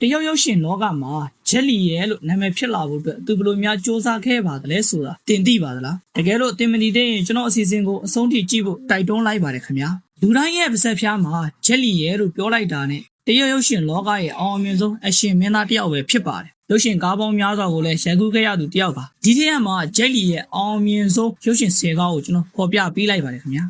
တရုတ်ရုပ်ရှင်လောကမှာဂျက်လီရဲ့လို့နာမည်ဖြစ်လာဖို့အတွက်သူဘယ်လိုများစ조사ခဲ့ပါသလဲဆိုတာတင်သိပါသလားတကယ်လို့တင်မသိသေးရင်ကျွန်တော်အစီအစဉ်ကိုအဆုံးထိကြည့်ဖို့တိုက်တွန်းလိုက်ပါတယ်ခင်ဗျာလူတိုင်းရဲ့ပါဇက်ဖျားမှာဂျက်လီရဲ့လို့ပြောလိုက်တာနဲ့တရုတ်ရုပ်ရှင်လောကရဲ့အောင်အမြင်ဆုံးအရှင်မင်းသားတစ်ယောက်ပဲဖြစ်ပါတယ်ရုပ်ရှင်ကားပေါင်းများစွာကိုလည်းရိုက်ကူးခဲ့ရသူတစ်ယောက်ပါဒီထက်မှာဂျက်လီရဲ့အောင်အမြင်ဆုံးရုပ်ရှင်ဆယ်ကားကိုကျွန်တော်ဖော်ပြပေးလိုက်ပါတယ်ခင်ဗျာ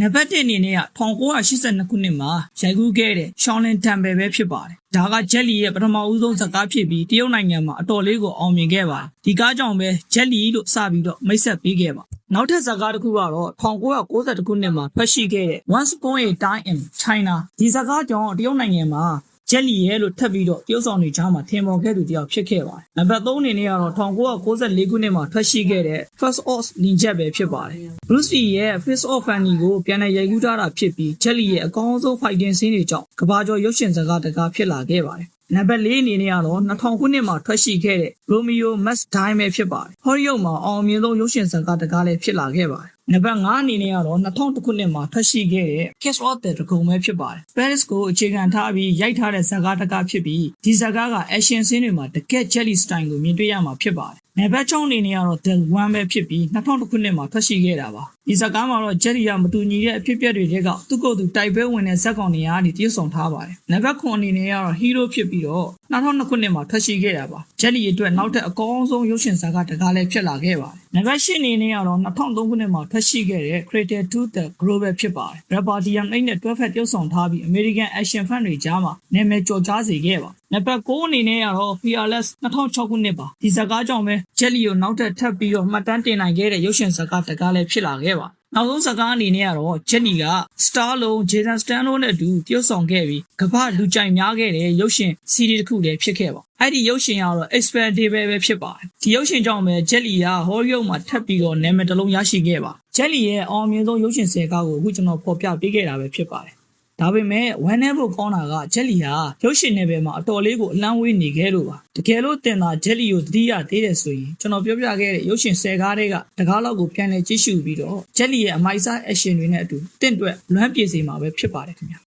နံပါတ်1အနေနဲ့က1982ခုနှစ်မှာရိုက်ကူးခဲ့တဲ့ရှောင်းလင်တမ်ဘယ်ပဲဖြစ်ပါတယ်။ဒါကဂျက်လီရဲ့ပထမဦးဆုံးဇာတ်ကားဖြစ်ပြီးတရုတ်နိုင်ငံမှာအတော်လေးကိုအောင်မြင်ခဲ့ပါတယ်။ဒီကားကြောင့်ပဲဂျက်လီလို့စပြီးတော့မိတ်ဆက်ပေးခဲ့ပါ။နောက်ထပ်ဇာတ်ကားတစ်ခုကတော့1992ခုနှစ်မှာထွက်ရှိခဲ့တဲ့ Once Upon a Time in China ဒီဇာတ်ကားကြောင့်တရုတ်နိုင်ငံမှာ ဂျက်လီရဲ့လို့ထပ်ပြီးတော့တရုတ်ဆောင်တွေကြားမှာထင်ပေါ်ခဲ့သူတယောက်ဖြစ်ခဲ့ပါတယ်။နံပါတ်3အနေနဲ့ကတော့1994ခုနှစ်မှာထွက်ရှိခဲ့တဲ့ First of Ninja ပဲဖြစ်ပါတယ်။ Bruce Lee ရဲ့ Fist of Fanny ကိုပြန်လည်ရိုက်ကူးထားတာဖြစ်ပြီးဂျက်လီရဲ့အကောင်းဆုံး fighting scene တွေကြောင့်ကဘာကျော်ရုပ်ရှင်ဇာတ်ကားတစ်ကားဖြစ်လာခဲ့ပါတယ်။နံပါတ်၄အနေနဲ့ကတော့2000ခုနှစ်မှာထွက်ရှိခဲ့တဲ့ Romeo Must Die ပဲဖြစ်ပါတယ်။ဟော်ရီယုတ်မှာအောင်အမြင်ဆုံးရုပ်ရှင်ဇာတ်ကားတစ်ကားလည်းဖြစ်လာခဲ့ပါတယ်။ နံပါတ်5အနေနဲ့ကတော့2000ခုနှစ်မှာထွက်ရှိခဲ့တဲ့ Kiss of the Dragon ပဲဖြစ်ပါတယ်။ Paris ကိုအခြေခံထားပြီးရိုက်ထားတဲ့ဇာတ်ကားတစ်ကားဖြစ်ပြီးဒီဇာတ်ကားက action scene တွေမှာတကယ် jelly style ကိုမြင်တွေ့ရမှာဖြစ်ပါတယ်။နံပါတ်6အနေနဲ့ကတော့ The One ပဲဖြစ်ပြီး2000ခုနှစ်မှာထွက်ရှိခဲ့တာပါ။ဒီဇာတ်ကားမှာတော့ jelly ကမတူညီတဲ့အဖြစ်အပျက်တွေတဲကသူ့ကိုယ်သူတိုက်ပွဲဝင်တဲ့ဇက်ကောင်တွေကနေတည်ဆောင်ထားပါတယ်။နံပါတ်9အနေနဲ့ကတော့ hero ဖြစ်ပြီးတော့ 2002ခုနှစ်မှာထွက်ရှိခဲ့တာပါ။ jelly အတွက်နောက်ထပ်အကောင်းဆုံးရုပ်ရှင်ဇာတ်ကားတစ်ကားလည်းဖြစ်လာခဲ့ပါတယ်။နံပါတ်10အနေနဲ့ကတော့2003ခုနှစ်မှာထွက်ရှိခဲ့တဲ့ Creator to the Global ဖြစ်ပါတယ်။ Rapper Diam 8 နဲ့တွဲဖက်ပြုတ်ဆောင်ထားပြီး American Action Fan တွေကြားမှာနာမည်ကျော်ကြားစေခဲ့ပါနံပါတ်9အနေနဲ့ကတော့ Fearless 2006ခုနှစ်ပါဒီဇာတ်ကားကြောင့်ပဲ Jelly ကိုနောက်ထပ်ထပ်ပြီးတော့မှတ်တမ်းတင်နိုင်ခဲ့တဲ့ရုပ်ရှင်ဇာတ်ကားတစ်ကားလည်းဖြစ်လာခဲ့ပါ နောက်ဆုံးဇာတ်ကားအနေနဲ့ကတော့ Jenny က Star လုံး Jason Statham နဲ့အတူတရုပ်ဆောင်ခဲ့ပြီးကမ္ဘာလူကြိုက်များခဲ့တဲ့ရုပ်ရှင် series တစ်ခုလည်းဖြစ်ခဲ့ပါအဲ့ဒီရုပ်ရှင်ကတော့ expandable ပဲဖြစ်ပါတယ်ဒီရုပ်ရှင်ကြောင့်ပဲ Jelly က Hollywood မှာထပ်ပြီးတော့နာမည်တစ်လုံးရရှိခဲ့ပါ Jelly ရဲ့အောင်မြင်ဆုံးရုပ်ရှင်ဆယ်ကားကိုအခုကျွန်တော်ဖော်ပြပေးခဲ့တာပဲဖြစ်ပါတယ် ဒါပေမဲ့ဝမ်းနေဖို့ကောင်းတာကဂျက်လီဟာရုပ်ရှင်နယ်ပယ်မှာအတော်လေးကိုအလန့်ဝေးနေခဲ့လို့ပါတကယ်လို့တင်တာဂျက်လီကိုတတိယသေးတယ်ဆိုရင်ကျွန်တော်ပြောပြခဲ့တဲ့ရုပ်ရှင်ဆယ်ကားတွေကတကားလောက်ကိုပြန်လည်ကြည့်ရှုပြီးတော့ဂျက်လီရဲ့အမိုက်စားအရှင်တွေနဲ့အတူတင့်တွက်လွမ်းပြေစေမှာပဲဖြစ်ပါတယ်ခင်ဗျာ